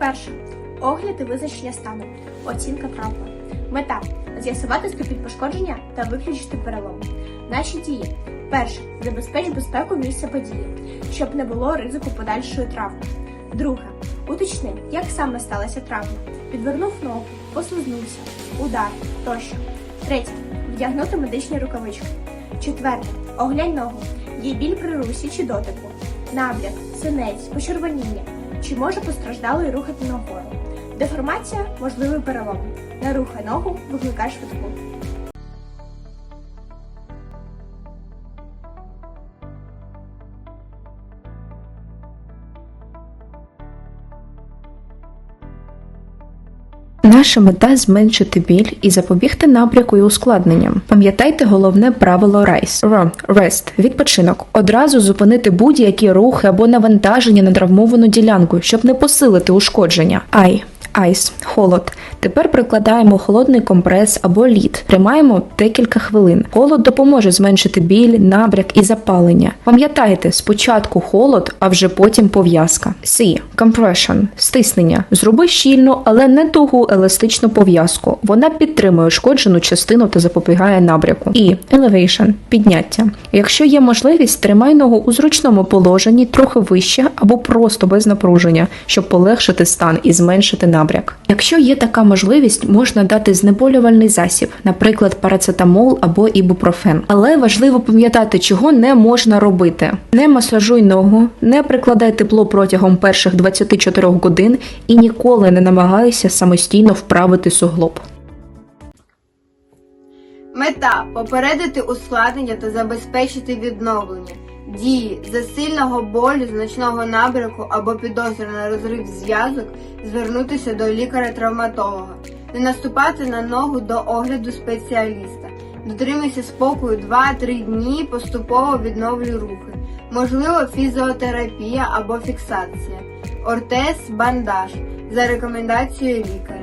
Перше. Огляд і визначення стану. Оцінка травми. Мета з'ясувати ступінь пошкодження та виключити перелом. Наші дії. Перше. Забезпеч безпеку місця події, щоб не було ризику подальшої травми. Друге. Уточни, як саме сталася травма. Підвернув ногу, послизнувся, удар тощо. Третє. Вдягнути медичні рукавички. Четверте. Оглянь ногу. Є біль при русі чи дотику. Набряк, синець, почервоніння. Чи може постраждалий рухати ногою? Деформація можливий перелом. Не рухай ногу, викликай швидку. Наша мета зменшити біль і запобігти набряку і ускладненням. Пам'ятайте головне правило райс R – Rest – відпочинок. Одразу зупинити будь-які рухи або навантаження на травмовану ділянку, щоб не посилити ушкодження. I – Ice – холод. Тепер прикладаємо холодний компрес або лід. Тримаємо декілька хвилин. Холод допоможе зменшити біль, набряк і запалення. Пам'ятайте, спочатку холод, а вже потім пов'язка. C – Compression – стиснення. Зроби щільну, але не тугу еластичну пов'язку. Вона підтримує ушкоджену частину та запобігає набряку. І Elevation – підняття. Якщо є можливість, тримай ногу у зручному положенні, трохи вище або просто без напруження, щоб полегшити стан і зменшити набряк. Якщо є така можливість, можна дати знеболювальний засіб, наприклад, парацетамол або ібупрофен. Але важливо пам'ятати, чого не можна робити: не масажуй ногу, не прикладай тепло протягом перших 24 годин і ніколи не намагайся самостійно вправити суглоб. Мета попередити ускладнення та забезпечити відновлення. Дії засильного болю, значного набряку або підозри на розрив зв'язок, звернутися до лікаря-травматолога, не наступати на ногу до огляду спеціаліста. Дотримуйся спокою 2-3 дні, поступово відновлюй рухи. Можливо, фізіотерапія або фіксація. Ортез, бандаж за рекомендацією лікаря.